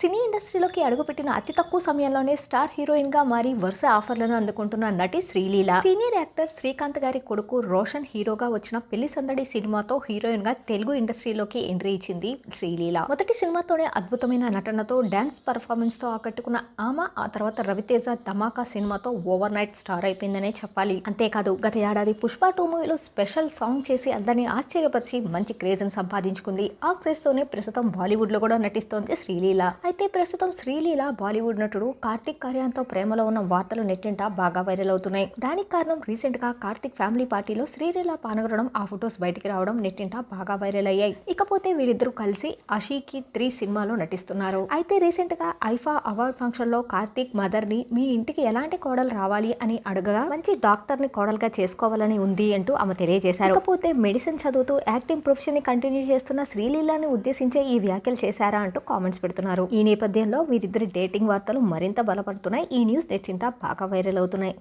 సినీ ఇండస్ట్రీలోకి అడుగుపెట్టిన అతి తక్కువ సమయంలోనే స్టార్ హీరోయిన్గా మారి వరుస ఆఫర్లను అందుకుంటున్న నటి శ్రీలీల. సీనియర్ యాక్టర్ శ్రీకాంత్ గారి కొడుకు రోషన్ హీరోగా వచ్చిన పెళ్ళి సందడి సినిమాతో హీరోయిన్గా తెలుగు ఇండస్ట్రీలోకి ఎంట్రీ ఇచ్చింది శ్రీలీల. మొదటి సినిమాతోనే అద్భుతమైన నటనతో డాన్స్ పర్ఫార్మెన్స్తో ఆకట్టుకున్న ఆమె ఆ తర్వాత రవితేజ ధమాకా సినిమాతో ఓవర్ నైట్ స్టార్ అయిపోయిందనే చెప్పాలి. అంతేకాదు గత ఏడాది పుష్ప టూ మూవీలో స్పెషల్ సాంగ్ చేసి అందరినీ ఆశ్చర్యపరిచి మంచి క్రేజ్ని సంపాదించుకుంది. ఆ క్రేజ్ తోనే ప్రస్తుతం బాలీవుడ్లో కూడా నటిస్తోంది శ్రీలీల. అయితే ప్రస్తుతం శ్రీలీల బాలీవుడ్ నటుడు కార్తిక్ కార్యాన్తో ప్రేమలో ఉన్న వార్తలు నెట్టింట బాగా వైరల్ అవుతున్నాయి. దానికి కారణం రీసెంట్గా కార్తిక్ ఫ్యామిలీ పార్టీలో శ్రీలీల పాల్గొనడం ఆ ఫొటోస్ బయటికి రావడం నెట్టింట బాగా వైరల్ అయ్యాయి. ఇకపోతే వీరిద్దరూ కలిసి అషీకి త్రీ సినిమాలో నటిస్తున్నారు. అయితే రీసెంట్గా ఐఫా అవార్డ్ ఫంక్షన్లో కార్తిక్ మదర్ని మీ ఇంటికి ఎలాంటి కోడలు రావాలి అని అడగగా మంచి డాక్టర్ని కోడలుగా చేసుకోవాలని ఉంది అంటూ ఆమె తెలియజేశారు. ఇకపోతే మెడిసిన్ చదువుతూ యాక్టింగ్ ప్రొఫెషన్ని కంటిన్యూ చేస్తున్న శ్రీలీలని ఉద్దేశించే ఈ వ్యాఖ్యలు చేశారా అంటూ కామెంట్స్ పెడుతున్నారు. ఈ నేపథ్యంలో వీరిద్దరి డేటింగ్ వార్తలు మరింత బలపడుతున్నాయి. ఈ న్యూస్ నెట్టింట బాగా వైరల్ అవుతున్నాయి.